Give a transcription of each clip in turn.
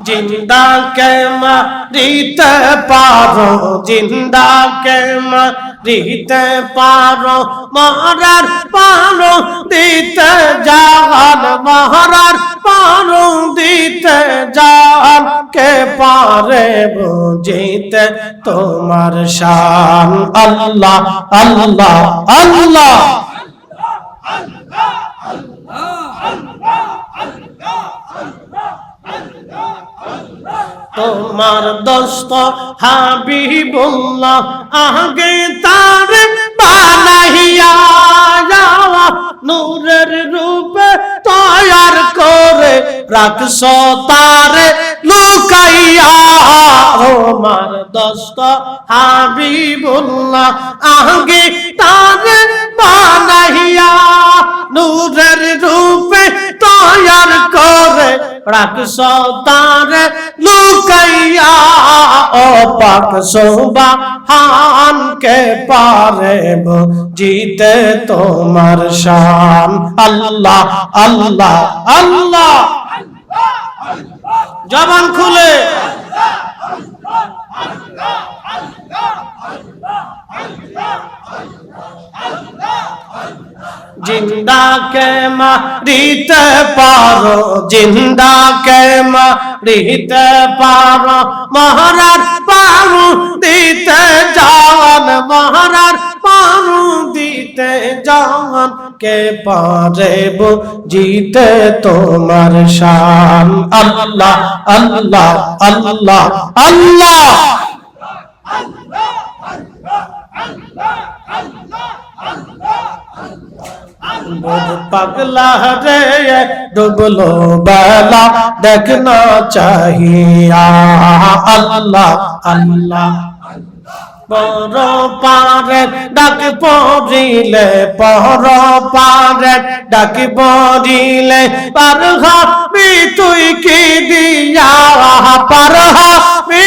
জিন্দা কে মারিতে পারো জিন্দা কে মারিতে পারো মহারার পারো দিতে জাহান মহারার পারো দিতে জাহান কে পারে বুঝিতে তোমার শান আল্লাহ আল্লাহ আল্লাহ তোমার দোস্ত হাবিবুল্লাহ আগে তার বানাইয়া নূরের রূপে তৈয়ার করে রাখছ তার লুকাইয়া। তোমার দোস্ত হাবিবুল্লাহ আগে তার বানাইয়া নূরের রূপে তৈয়ার করে রাখছ তার লুকাইয়া ও পাক সুবহান কে পারে জিতে তোমার শান। আল্লাহ আল্লাহ আল্লাহ। জবান খুলে। জিন্দা কে মারিতে পারো জিন্দা কে মারিতে পারো মহারার পারু দিতে জান মহারার পারু দিতে জান কে পারে জিতে তোমার শান আল্লাহ আল্লাহ আল্লাহ আল্লাহ পাগলা রে, ডুবলো বেলা দেখনা চাহিয়া। আল্লাহ আল্লাহ। পর পারে, ডাক পড়িলে, পর পারে, ডাক পড়িলে পার তুই কি দিয়া? পার হবি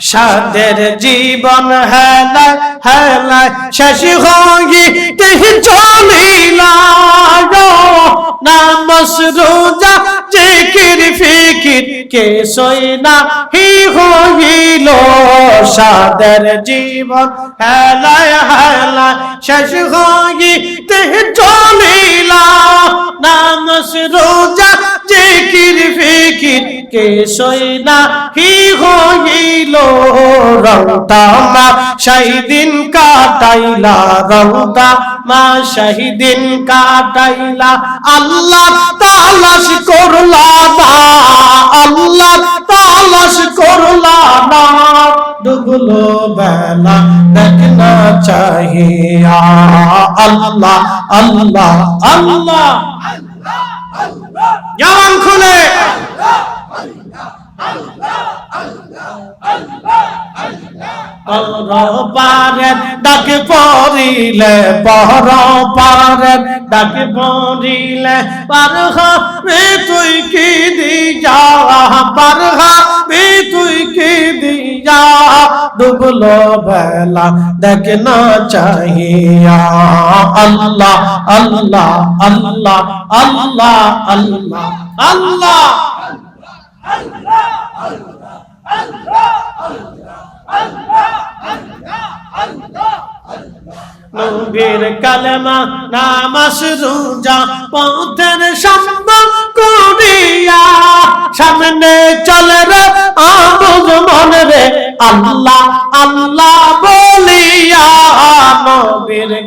সাদের জীবন হেলায় হেলায় শেষ হইতে চলিলা নামস রোজা, জিকির, ফিকির কে সইনা হি হইল। সাদের জীবন হেলায় হেলায় শেষ হইতে চলিলা। নামস রোজা জিকির ফিকির কে সইনা হি হইল রংতা মা শাহিদিন কাটাইলা রংতা মা শাহিদিন কাটাইলা। আল্লাহ তালাশ করলা না, আল্লাহ তালাশ করলা না। ডুবলো বেলা দেখনা চাহিয়া। আল্লাহ আল্লাহ আল্লাহ। জবান খুলে পর পারে ডাক পড়িলে পর পারে ডাকে পড়িলে পার হবে তুই কি দিয়া পার হবে তুই কি দিয়া ডুবলো বেলা দেখ না চাহিয়া। আল্লাহ আল্লাহ আল্লাহ আল্লাহ আল্লাহ আল্লাহ। নবীর কালেমা নামাস রোজা, পথের সম্ভব করিয়া সামনে চলে রে আমজ মন রে আল্লাহ আল্লাহ বলিয়া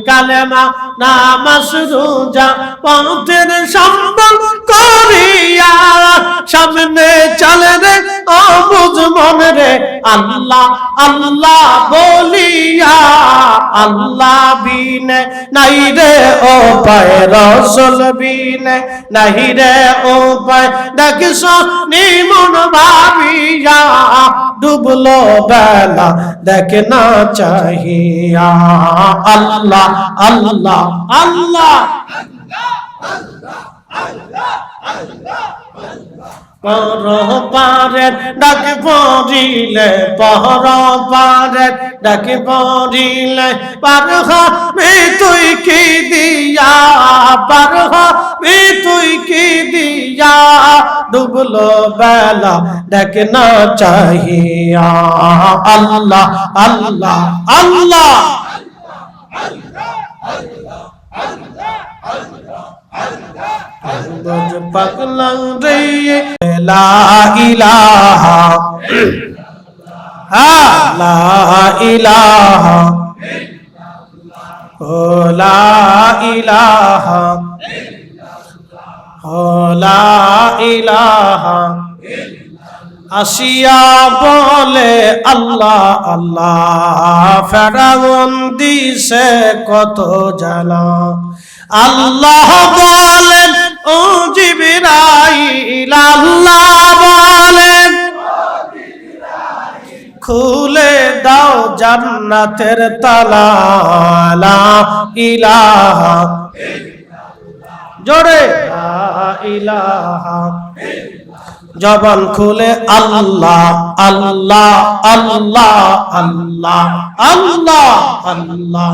কালেমা নামাজ রোজা পথের সম্বল করিয়া সামনে চলে আল্লাহ আল্লাহ বলিয়া আল্লাহ বিনে, নাই রে ও পায় রসল বিনে, নাই রে ও পায় দেখিস নিমন ভাবিয়া, ডুবলো বেলা দেখ না চাহিয়া। আল্লাহ আল্লাহ আল্লাহ। পর পারের ডাক পড়িলে পর পারের ডাক পড়িলে পার হবে তুই কি দিয়া পার হবে তুই কি দিয়া ডুবলো বেলা দেখ না চাহিয়া। আল্লাহ আল্লাহ আল্লাহ। পাগলাং রে লা ইলাহা হা লা ইলাহা ইলাহা ইলাহা আসিয়া বলে আল্লাহ আল্লাহ, ফেরাউন দিছে কত জানা আল্লাহ বলেন জান্নাতের তালা ইলাহা জোরে। জবান খুলে আল্লাহ আল্লাহ আল্লাহ আল্লাহ আল্লাহ আল্লাহ আল্লাহ।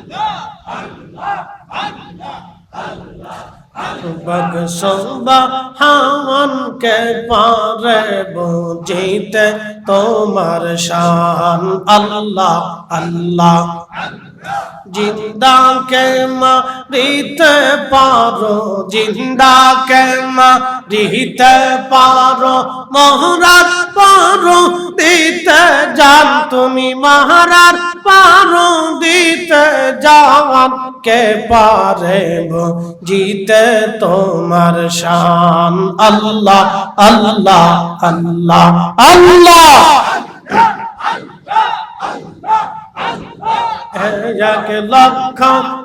হামন কে পারে বুঝিতে তোমার শান। আল্লাহ আল্লাহ জিন্দা কে মারিতে পারো জিন্দা কে মারিতে পারো মহারাজ পারো, দিতে যান তুমি মহারাজ পারো, দিতে যাওয়ান কে পারে জিতে তোমার শান। আল্লাহ আল্লাহ আল্লাহ আল্লাহ। এক লক্ষ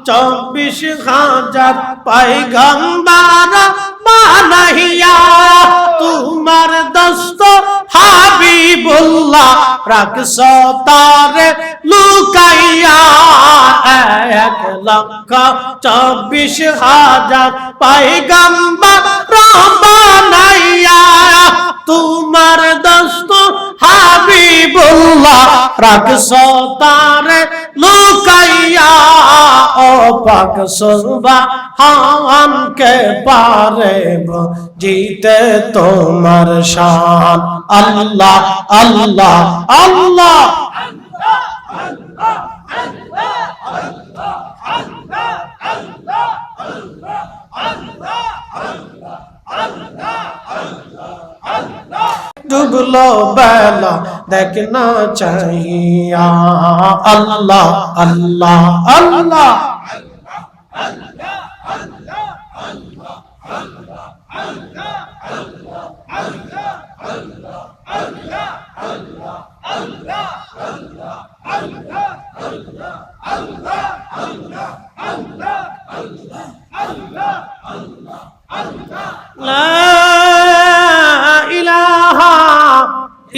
চব্বিশ হাজার পাইগম্বার বানাইয়া তোমার দস্ত হাবিবুল্লাহ রাখছ তারে লুকাইয়া, এক লক্ষ চব্বিশ হাজার পাইগম্বার বানাইয়া তোমার দস্ত হাবিবুল্লাহ রাখছ তারে লুকাইয়া অপাক সর্বা হামকে পারে জিতে তোমার শান। আল্লাহ আল্লাহ আল্লাহ আল্লাহ আল্লাহ। ডুবলো বেলা দেখনা চাহিয়া আল্লাহ আল্লাহ আল্লাহ। لا